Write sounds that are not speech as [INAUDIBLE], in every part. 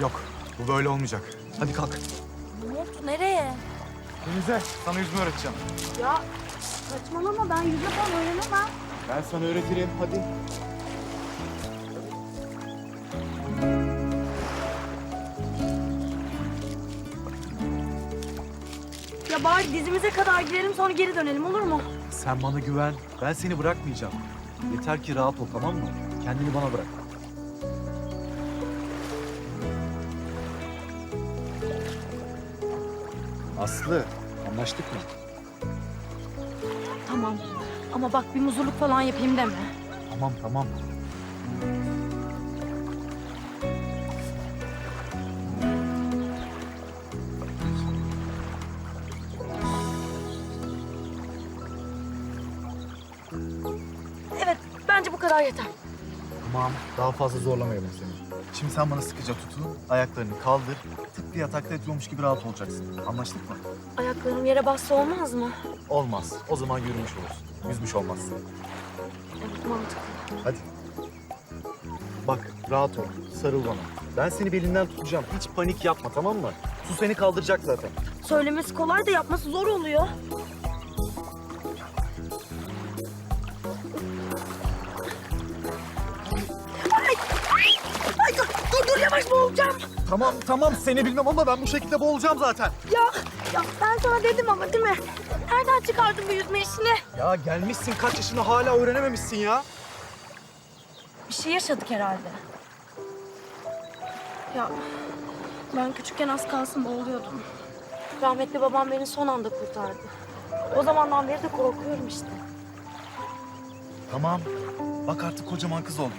Yok, bu böyle olmayacak. Hadi kalk. Umut nereye? Denize, sana yüzme öğreteceğim. Ya saçmalama ben yüzme falan öğrenemem. Ben sana öğretirim, hadi. Ya bari dizimize kadar girelim sonra geri dönelim olur mu? Sen bana güven, ben seni bırakmayacağım. Yeter ki rahat ol, tamam mı? Kendini bana bırak. Aslı, anlaştık mı? Tamam. Ama bak bir muzurluk falan yapayım deme. Tamam, tamam. Evet bence bu kadar yeter. Tamam, daha fazla zorlamayalım seni. Şimdi sen bana sıkıca tutun, ayaklarını kaldır. Tıpkı yatakta yatıyormuş gibi rahat olacaksın. Anlaştık mı? Ayaklarım yere bassa olmaz mı? Olmaz. O zaman yürümüş olursun. Yüzmüş olmazsın. Evet mantıklı. Hadi. Bak, rahat ol. Sarıl bana. Ben seni belinden tutacağım. Hiç panik yapma, tamam mı? Su seni kaldıracak zaten. Söylemesi kolay da yapması zor oluyor. Tamam, tamam. Seni bilmem ama ben bu şekilde boğulacağım zaten. Ya, ya ben sana dedim ama değil mi? Nereden çıkardın bu yüzme işini? Ya gelmişsin kaç yaşına hala öğrenememişsin ya. Bir şey yaşadık herhalde. Ya ben küçükken az kalsın boğuluyordum. Rahmetli babam beni son anda kurtardı. O zamandan beri de korkuyorum işte. Tamam. Bak artık kocaman kız oldun.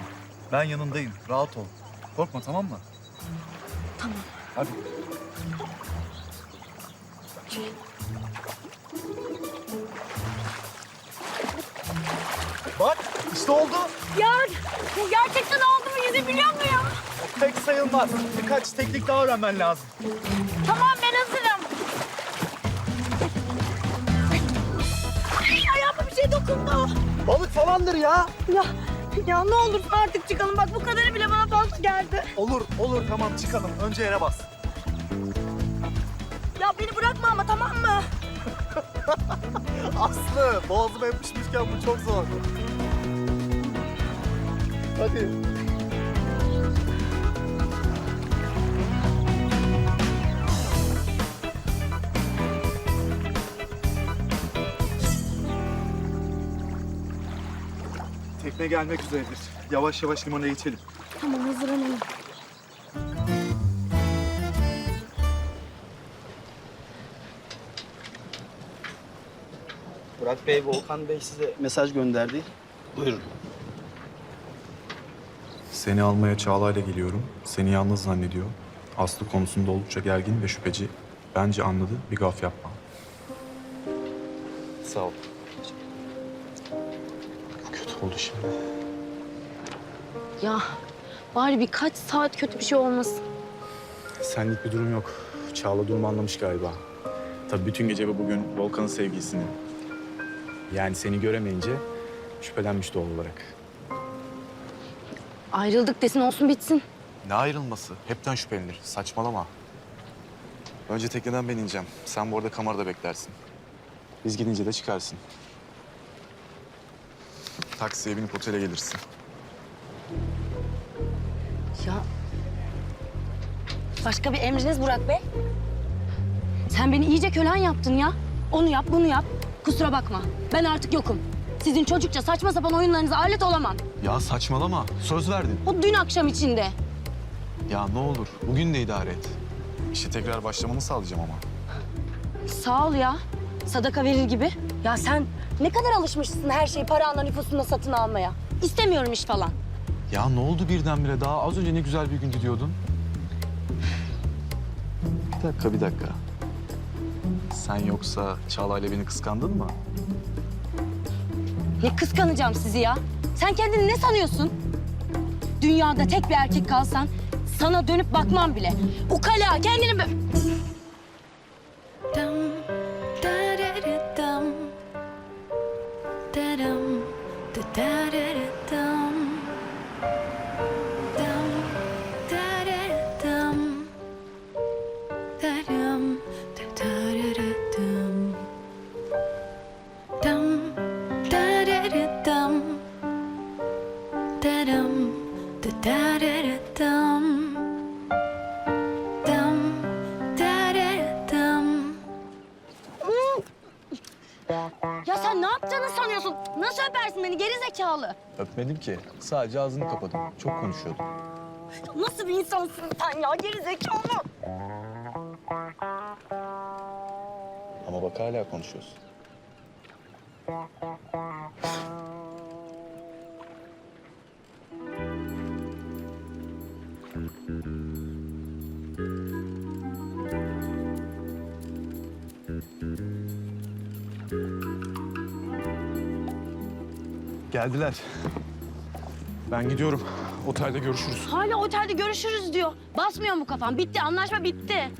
Ben yanındayım. Rahat ol. Korkma tamam mı? Tamam. Hadi. Bak işte oldu. Ya bu gerçekten oldu mu yüzebiliyor muyum? Pek sayılmaz. Birkaç teknik daha öğrenmen lazım. Tamam ben hazırım. Ayağıma bir şey dokundu. Balık falandır ya. Ya, ya ne olur artık çıkalım. Bak bu kadarı bile bana fazla geldi. Olur olur tamam çıkalım. Önce yere bas. Ya beni bırakma ama tamam mı? [LAUGHS] Aslı boğazıma yapışmışken bu çok zor. Hadi. Tekne gelmek üzeredir. Yavaş yavaş limana geçelim. Tamam hazırlanalım. Burak Bey, Volkan Bey size mesaj gönderdi. Buyurun. Seni almaya Çağla'yla geliyorum. Seni yalnız zannediyor. Aslı konusunda oldukça gergin ve şüpheci. Bence anladı, bir gaf yapma. Sağ ol. Oldu şimdi. Ya bari birkaç saat kötü bir şey olmasın. Senlik bir durum yok. Çağla durumu anlamış galiba. Tabii bütün gece ve bugün Volkan'ın sevgilisini. Yani seni göremeyince şüphelenmiş doğal olarak. Ayrıldık desin olsun bitsin. Ne ayrılması? Hepten şüphelenir. Saçmalama. Önce tekneden ben ineceğim. Sen bu arada kamerada beklersin. Biz gidince de çıkarsın. Taksiye binip otele gelirsin. Ya başka bir emriniz Burak Bey? Sen beni iyice kölen yaptın ya. Onu yap, bunu yap. Kusura bakma. Ben artık yokum. Sizin çocukça saçma sapan oyunlarınıza alet olamam. Ya saçmalama. Söz verdin. O dün akşam içinde. Ya ne olur bugün de idare et. İşe tekrar başlamanı sağlayacağım ama. Sağ ol ya. Sadaka verir gibi. Ya sen ne kadar alışmışsın her şeyi paranla nüfusunda satın almaya. İstemiyorum iş falan. Ya ne oldu birdenbire? Daha az önce ne güzel bir gündü diyordun. Bir dakika, bir dakika. Sen yoksa Çağla'yla beni kıskandın mı? Ne kıskanacağım sizi ya. Sen kendini ne sanıyorsun? Dünyada tek bir erkek kalsan sana dönüp bakmam bile. Ukala kendini... Öpmedim ki. Sadece ağzını kapadım. Çok konuşuyordum. Nasıl bir insansın sen ya geri zekalı? Ama bak hala konuşuyorsun. Geldiler. Ben gidiyorum. Otelde görüşürüz. Hala otelde görüşürüz diyor. Basmıyor mu kafan? Bitti anlaşma bitti.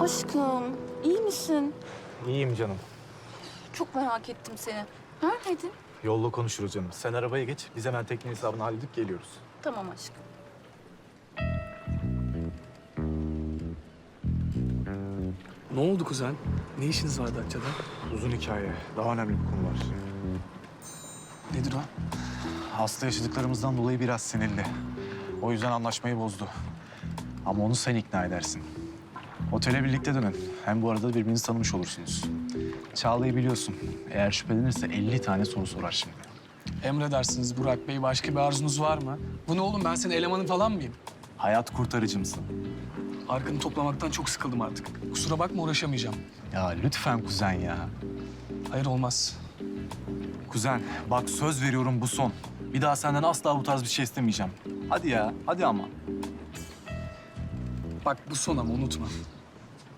Aşkım, iyi misin? İyiyim canım. Çok merak ettim seni. Neredeydin? Yolda konuşuruz canım. Sen arabaya geç. Biz hemen tekne hesabını halledip geliyoruz. Tamam aşkım. Ne oldu kuzen? Ne işiniz var Datça'da? Uzun hikaye. Daha önemli bir konu var. Nedir o? Hasta yaşadıklarımızdan dolayı biraz sinirli. O yüzden anlaşmayı bozdu. Ama onu sen ikna edersin. Otele birlikte dönün. Hem bu arada birbirinizi tanımış olursunuz. Çağla'yı biliyorsun. Eğer şüphelenirse 50 tane soru sorar şimdi. Emredersiniz Burak Bey. Başka bir arzunuz var mı? Bu ne oğlum? Ben senin elemanın falan mıyım? Hayat kurtarıcımsın. Arkanı toplamaktan çok sıkıldım artık. Kusura bakma uğraşamayacağım. Ya lütfen kuzen ya. Hayır olmaz. Kuzen bak söz veriyorum bu son. Bir daha senden asla bu tarz bir şey istemeyeceğim. Hadi ya, hadi ama. Bak bu son ama unutma.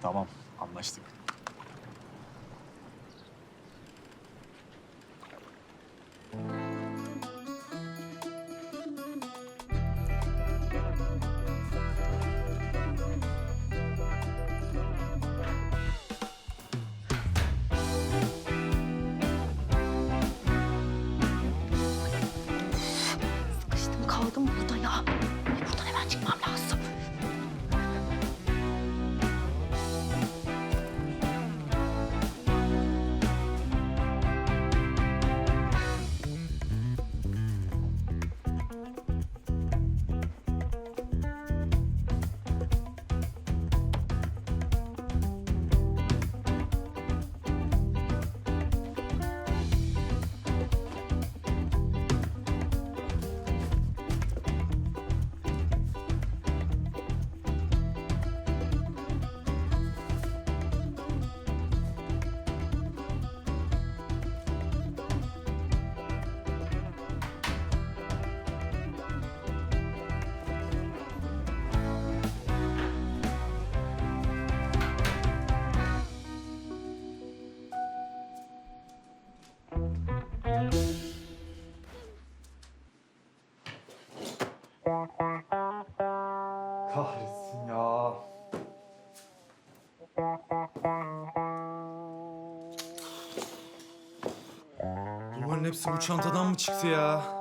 Tamam, anlaştık. Bunların hepsi bu çantadan mı çıktı ya?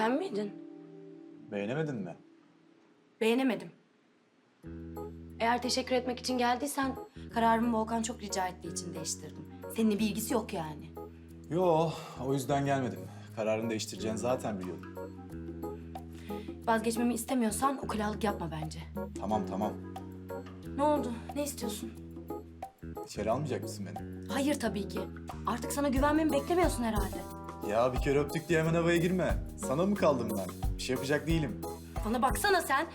Sen miydin? Beğenemedin mi? Beğenemedim. Eğer teşekkür etmek için geldiysen kararımı Volkan çok rica ettiği için değiştirdim. Seninle bir ilgisi yok yani. Yo, o yüzden gelmedim. Kararını değiştireceğini zaten biliyordum. Vazgeçmemi istemiyorsan ukulalık yapma bence. Tamam tamam. Ne oldu? Ne istiyorsun? İçeri almayacak mısın beni? Hayır tabii ki. Artık sana güvenmemi beklemiyorsun herhalde. Ya bir kere öptük diye hemen havaya girme. Sana mı kaldım ben? Bir şey yapacak değilim. Bana baksana sen.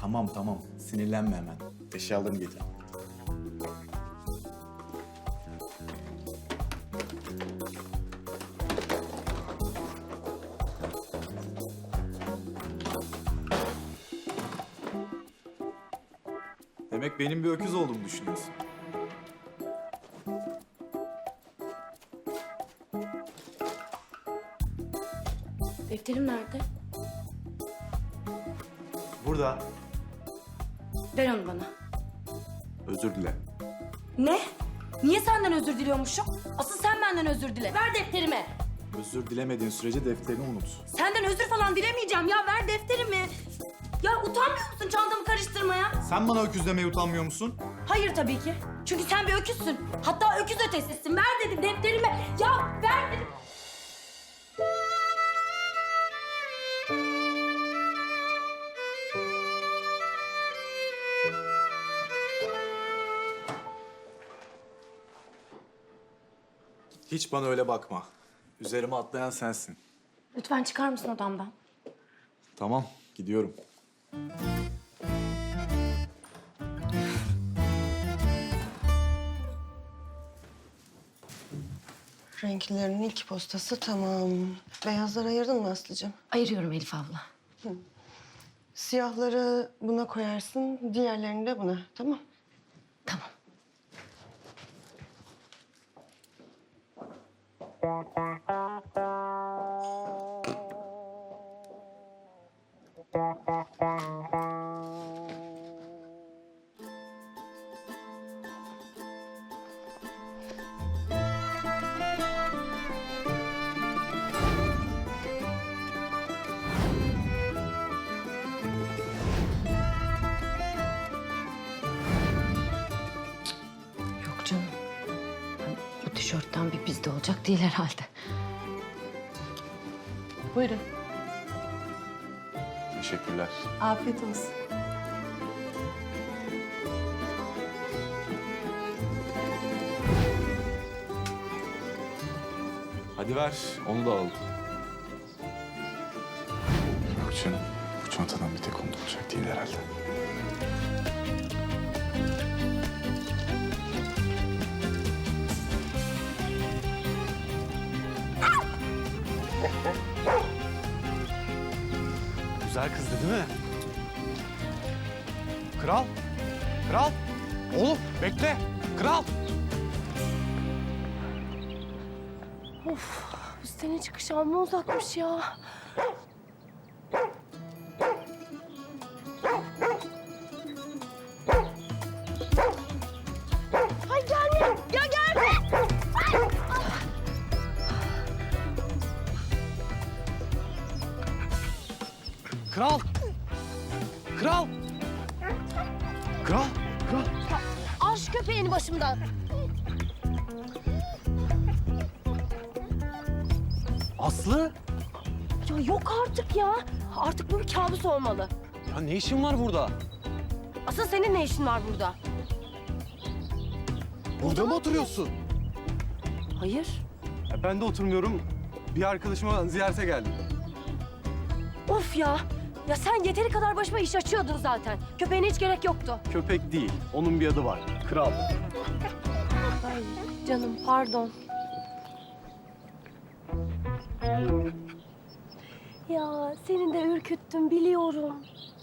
Tamam tamam. Sinirlenme hemen. Eşyalarını getir. Demek benim bir öküz olduğumu düşünüyorsun. Defterim nerede? Burada. Ver onu bana. Özür dile. Ne? Niye senden özür diliyormuşum? Asıl sen benden özür dile. Ver defterimi. Özür dilemediğin sürece defterini unut. Senden özür falan dilemeyeceğim ya. Ver defterimi. Ya utanmıyor musun çantamı karıştırmaya? Sen bana öküz demeye utanmıyor musun? Hayır tabii ki. Çünkü sen bir öküzsün. Hatta öküz ötesisin. Ver dedim defterimi. Ya Hiç bana öyle bakma. Üzerime atlayan sensin. Lütfen çıkar mısın odamdan? Tamam, gidiyorum. Renklilerin ilk postası tamam. Beyazları ayırdın mı Aslı'cığım? Ayırıyorum Elif abla. Siyahları buna koyarsın, diğerlerini de buna. Tamam. Yok canım. Bu tişörtten bir bizde olacak değil herhalde. Buyurun. Teşekkürler. Afiyet olsun. Hadi ver, onu da al. Güzel kızdı değil mi? Kral. Kral. Oğlum bekle. Kral. Senin çıkış amma uzakmış ya. Ya yok artık ya. Artık bu bir kabus olmalı. Ya ne işin var burada? Asıl senin ne işin var burada? Burada mı oturuyorsun? Hayır. Ya ben de oturmuyorum. Bir arkadaşıma ziyarete geldim. Of ya. Ya sen yeteri kadar başıma iş açıyordun zaten. Köpeğine hiç gerek yoktu. Köpek değil, onun bir adı var. Kral. Ay canım pardon. Ya seni de ürküttüm biliyorum.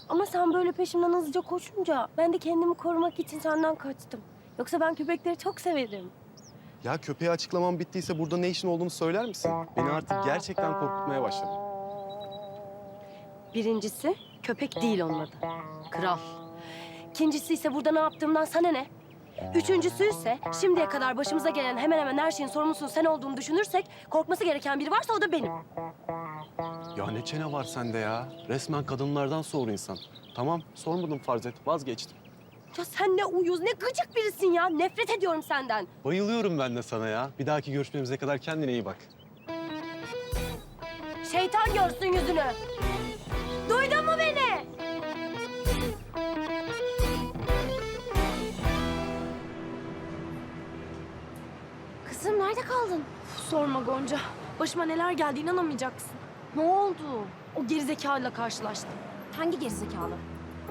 Ama sen böyle peşimden hızlıca koşunca ben de kendimi korumak için senden kaçtım. Yoksa ben köpekleri çok severim. Ya köpeğe açıklamam bittiyse burada ne işin olduğunu söyler misin? Beni artık gerçekten korkutmaya başladı. Birincisi köpek değil onun adı. Kral. İkincisi ise burada ne yaptığımdan sana ne? Üçüncüsü ise şimdiye kadar başımıza gelen hemen hemen her şeyin sorumlusunun sen olduğunu düşünürsek korkması gereken biri varsa o da benim. Ya ne çene var sende ya? Resmen kadınlardan soğur insan. Tamam sormadım farz et vazgeçtim. Ya sen ne uyuz ne gıcık birisin ya. Nefret ediyorum senden. Bayılıyorum ben de sana ya. Bir dahaki görüşmemize kadar kendine iyi bak. Şeytan görsün yüzünü. Duydun mu beni? Kızım nerede kaldın? Sorma Gonca. Başıma neler geldi inanamayacaksın. Ne oldu? O gerizekalıyla karşılaştım. Hangi gerizekalı?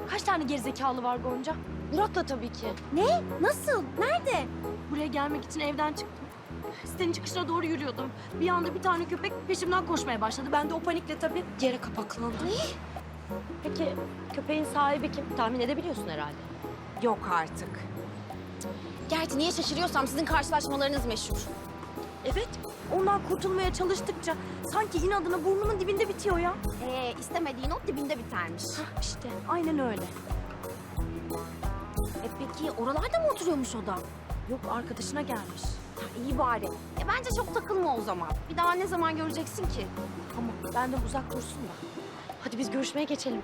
Kaç tane gerizekalı var Gonca? Burak'la tabii ki. Ne? Nasıl? Nerede? Buraya gelmek için evden çıktım. Sitenin çıkışına doğru yürüyordum. Bir anda bir tane köpek peşimden koşmaya başladı. Ben de o panikle tabii yere kapaklandım. Peki köpeğin sahibi kim? Tahmin edebiliyorsun herhalde. Yok artık. Gerçi niye şaşırıyorsam sizin karşılaşmalarınız meşhur. Evet. Ondan kurtulmaya çalıştıkça sanki inadına burnumun dibinde bitiyor ya. Ee, istemediğin ot dibinde bitermiş. İşte aynen öyle. E peki oralarda mı oturuyormuş o da? Yok arkadaşına gelmiş. Ha, iyi bari. E bence çok takılma o zaman. Bir daha ne zaman göreceksin ki? Ama benden uzak dursun da. Hadi biz görüşmeye geçelim.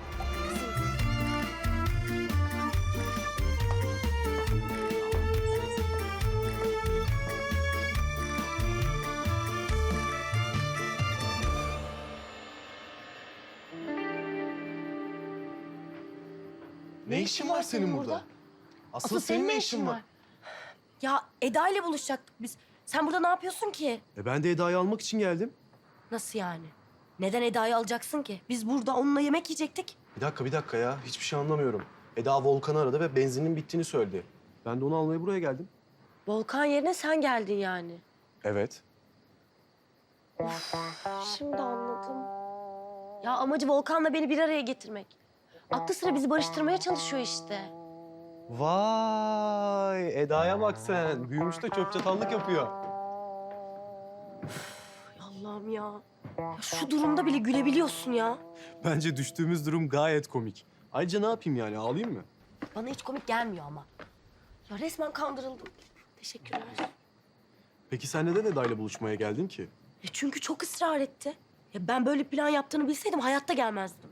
Ne işin var senin burada? Asıl, senin ne işin var? Ya Eda ile buluşacaktık biz. Sen burada ne yapıyorsun ki? E ben de Eda'yı almak için geldim. Nasıl yani? Neden Eda'yı alacaksın ki? Biz burada onunla yemek yiyecektik. Bir dakika bir dakika ya. Hiçbir şey anlamıyorum. Eda Volkan'ı aradı ve benzinin bittiğini söyledi. Ben de onu almaya buraya geldim. Volkan yerine sen geldin yani. Evet. Şimdi anladım. Ya amacı Volkan'la beni bir araya getirmek. Aklı sıra bizi barıştırmaya çalışıyor işte. Vay Eda'ya bak sen. Büyümüş de çöp çatallık yapıyor. Allah'ım ya. ya. Şu durumda bile gülebiliyorsun ya. Bence düştüğümüz durum gayet komik. Ayrıca ne yapayım yani ağlayayım mı? Bana hiç komik gelmiyor ama. Ya resmen kandırıldım. Teşekkürler. Peki sen neden Eda'yla buluşmaya geldin ki? Ya çünkü çok ısrar etti. Ya ben böyle plan yaptığını bilseydim hayatta gelmezdim.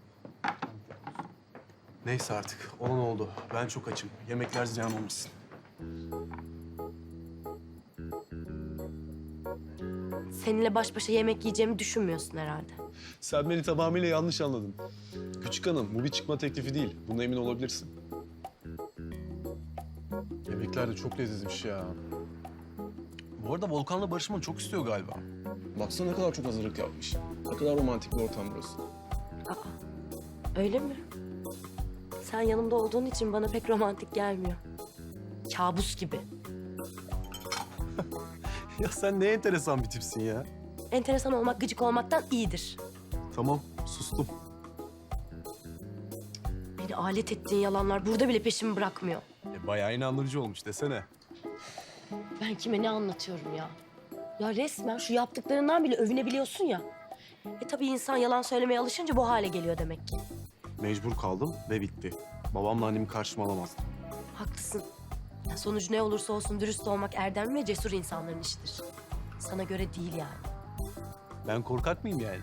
Neyse artık olan oldu. Ben çok açım. Yemekler ziyan olmasın. Seninle baş başa yemek yiyeceğimi düşünmüyorsun herhalde. Sen beni tamamıyla yanlış anladın. Küçük hanım bu bir çıkma teklifi değil. Buna emin olabilirsin. Yemekler de çok lezzetmiş ya. Bu arada Volkan'la barışmanı çok istiyor galiba. Baksana ne kadar çok hazırlık yapmış. Ne kadar romantik bir ortam burası. Öyle mi? Sen yanımda olduğun için bana pek romantik gelmiyor. Kabus gibi. [LAUGHS] Ya sen ne enteresan bir tipsin ya. Enteresan olmak gıcık olmaktan iyidir. Tamam sustum. Beni alet ettiğin yalanlar burada bile peşimi bırakmıyor. E, bayağı inandırıcı olmuş desene. Ben kime ne anlatıyorum ya? Ya resmen şu yaptıklarından bile övünebiliyorsun ya. E tabii insan yalan söylemeye alışınca bu hale geliyor demek ki. Mecbur kaldım ve bitti. Babamla annemi karşıma alamazdım. Haklısın. Ya sonucu ne olursa olsun dürüst olmak erdemli ve cesur insanların işidir. Sana göre değil yani. Ben korkak mıyım yani?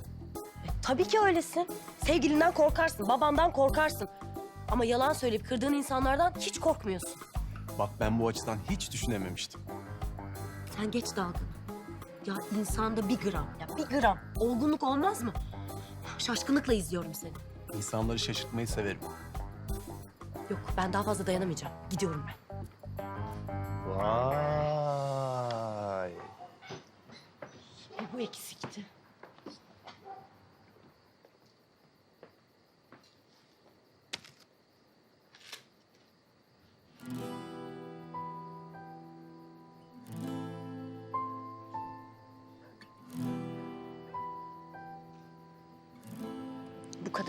E, tabii ki öylesin. Sevgilinden korkarsın, babandan korkarsın. Ama yalan söyleyip kırdığın insanlardan hiç korkmuyorsun. Bak ben bu açıdan hiç düşünememiştim. Sen geç dalgını. Ya insanda bir gram, ya bir gram olgunluk olmaz mı? Şaşkınlıkla izliyorum seni. İnsanları şaşırtmayı severim. Yok ben daha fazla dayanamayacağım. Gidiyorum ben. Vay. E, bu eksikti.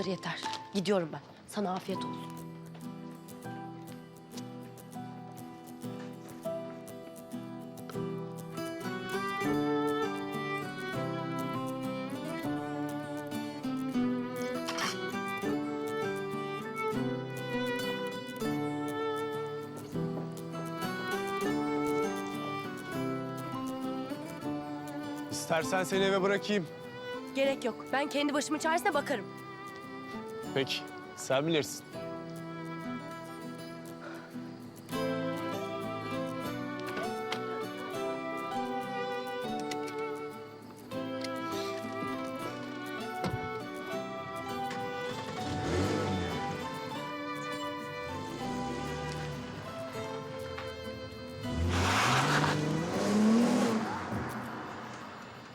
kadarı yeter. Gidiyorum ben. Sana afiyet olsun. İstersen seni eve bırakayım. Gerek yok. Ben kendi başımın çaresine bakarım. Peki, sen bilirsin.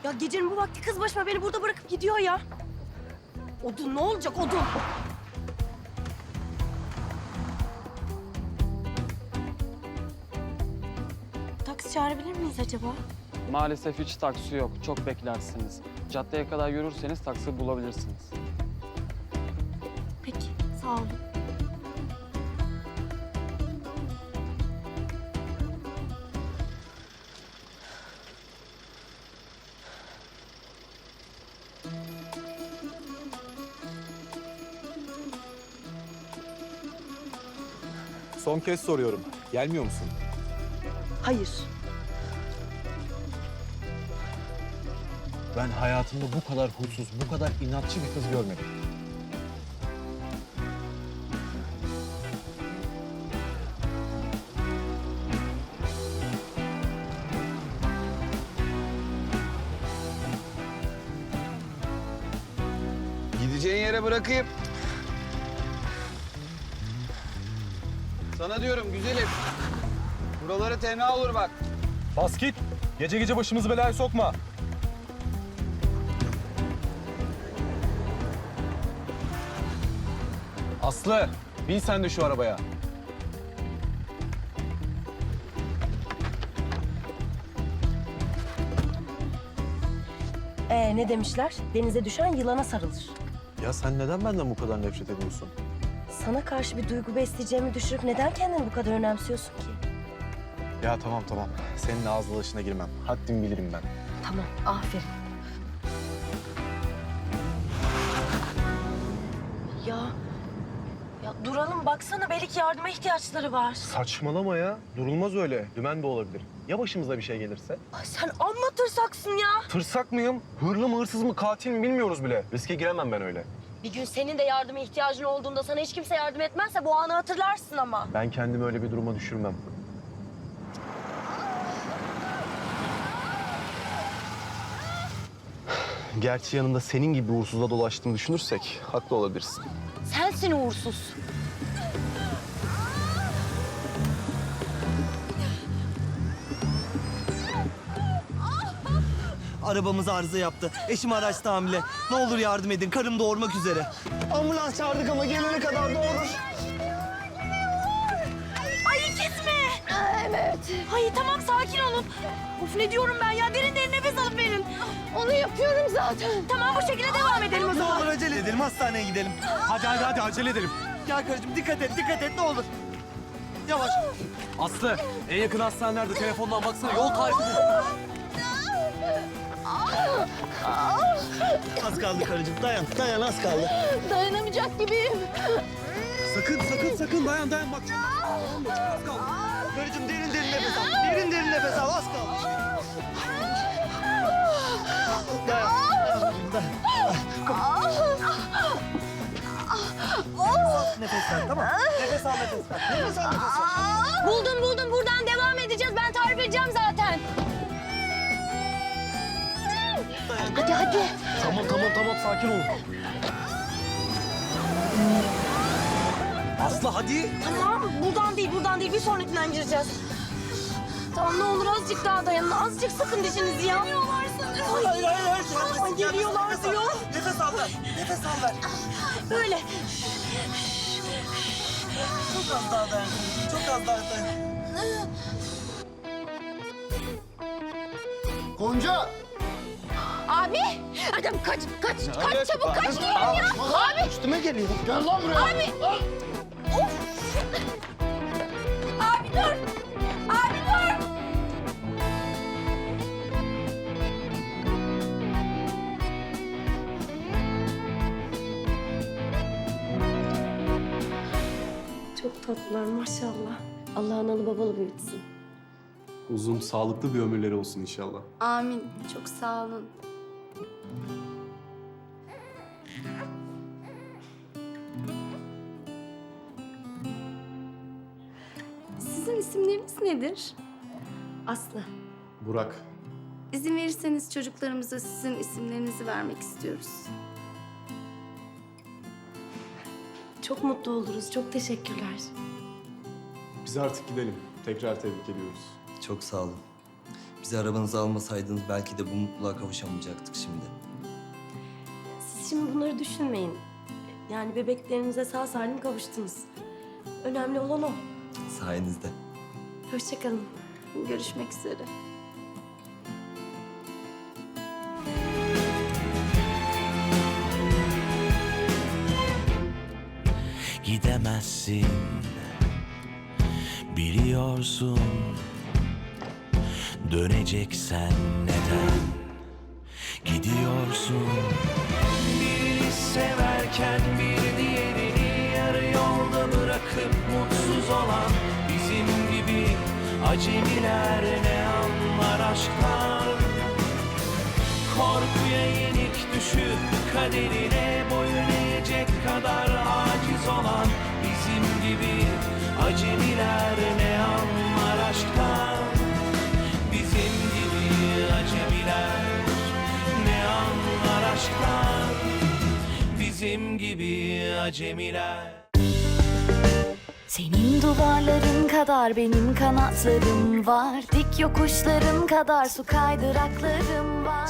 Ya gecenin bu vakti kız başıma beni burada bırakıp gidiyor ya. Odun ne olacak odun? Taksi çağırabilir miyiz acaba? Maalesef hiç taksi yok. Çok beklersiniz. Caddeye kadar yürürseniz taksi bulabilirsiniz. Peki sağ olun. Son kez soruyorum. Gelmiyor musun? Hayır. Ben hayatımda bu kadar huysuz, bu kadar inatçı bir kız görmedim. Gideceğin yere bırakayım. Sana diyorum güzelim. Buraları tenha olur bak. Bas git. Gece gece başımızı belaya sokma. Aslı, bin sen de şu arabaya. Ee ne demişler? Denize düşen yılana sarılır. Ya sen neden benden bu kadar nefret ediyorsun? Sana karşı bir duygu besleyeceğimi düşünüp neden kendini bu kadar önemsiyorsun ki? Ya tamam tamam. Senin ağız dalaşına girmem. Haddim bilirim ben. Tamam, aferin. Ya, ya duralım baksana belki yardıma ihtiyaçları var. Saçmalama ya. Durulmaz öyle. Dümen de olabilir. Ya başımıza bir şey gelirse? Ay sen amma tırsaksın ya. Tırsak mıyım? Hırlı mı, hırsız mı, katil mi bilmiyoruz bile. Riske giremem ben öyle. Bir gün senin de yardıma ihtiyacın olduğunda sana hiç kimse yardım etmezse bu anı hatırlarsın ama. Ben kendimi öyle bir duruma düşürmem. Gerçi yanında senin gibi uğursuzla dolaştığını düşünürsek haklı olabilirsin. Sensin uğursuz. Arabamız arıza yaptı. Eşim araçta hamile. Ne olur yardım edin. Karım doğurmak üzere. Ambulans çağırdık ama gelene kadar doğurur. Ay mi? Evet. Ay tamam sakin olun. Of ne diyorum ben ya derin derin nefes alıp verin. Onu yapıyorum zaten. Tamam bu şekilde devam edelim o Ne zaman. olur acele edelim. Hastaneye gidelim. Hadi hadi hadi acele edelim. Gel karıcığım dikkat et, dikkat et ne olur. Yavaş. Aslı, en yakın hastane nerede? Telefondan baksana. Yol tarifi. Az kaldı karıcığım. Dayan, dayan az kaldı. Dayanamayacak gibiyim. Sakın, sakın, sakın. Dayan, dayan. Bak. Karıcığım derin derin nefes al. Derin derin nefes al. Az kaldı. Dayan. dayan. Nefes ver tamam. Nefes al nefes ver. Nefes al nefes al. Buldum buldum buradan devam edeceğiz. Ben tarif edeceğim zaten. Hadi hadi. Tamam, tamam, tamam. Sakin ol. Aslı hadi. Tamam buradan değil buradan değil bir sonrakinden gireceğiz. Tamam ne olur azıcık daha dayanın. Azıcık sıkın dişinizi ya. Geliyorlar sanırım. Hayır hayır hayır. Ay, geliyorlar Nefes al. diyor. Nefes al ver. Nefes al ver. Böyle. Çok az daha dayan. Çok az daha dayan. Gonca! Abi! Adam kaç, kaç, kaç çabuk kaç diyorum ya! Abi! Üstüme geliyor. Gel lan buraya! Abi! Of! Abi dur! Abi dur! Çok tatlılar maşallah. Allah analı babalı büyütsün. Uzun, sağlıklı bir ömürleri olsun inşallah. Amin. Çok sağ olun. Sizin isimleriniz nedir? Aslı. Burak, İzin verirseniz çocuklarımıza sizin isimlerinizi vermek istiyoruz. Çok mutlu oluruz. Çok teşekkürler. biz artık gidelim. Tekrar tebrik ediyoruz. Çok sağ olun. Bizi arabanıza almasaydınız belki de bu mutluluğa kavuşamayacaktık şimdi. Siz şimdi bunları düşünmeyin. Yani bebeklerinize sağ salim kavuştunuz. Önemli olan o. Sayenizde. Hoşçakalın. Görüşmek üzere. Gidemezsin Biliyorsun Döneceksen neden Gidiyorsun? Birini severken bir diğerini yarı yolda bırakıp mutsuz olan Bizim gibi acemiler ne anlar aşktan? Korkuya yenik düşüp kaderine boyun eğecek kadar aciz olan bizim gibi acemiler ne aşktan Bizim gibi acemiler. Senin duvarların kadar benim kanatlarım var. Dik yokuşların kadar su kaydıraklarım var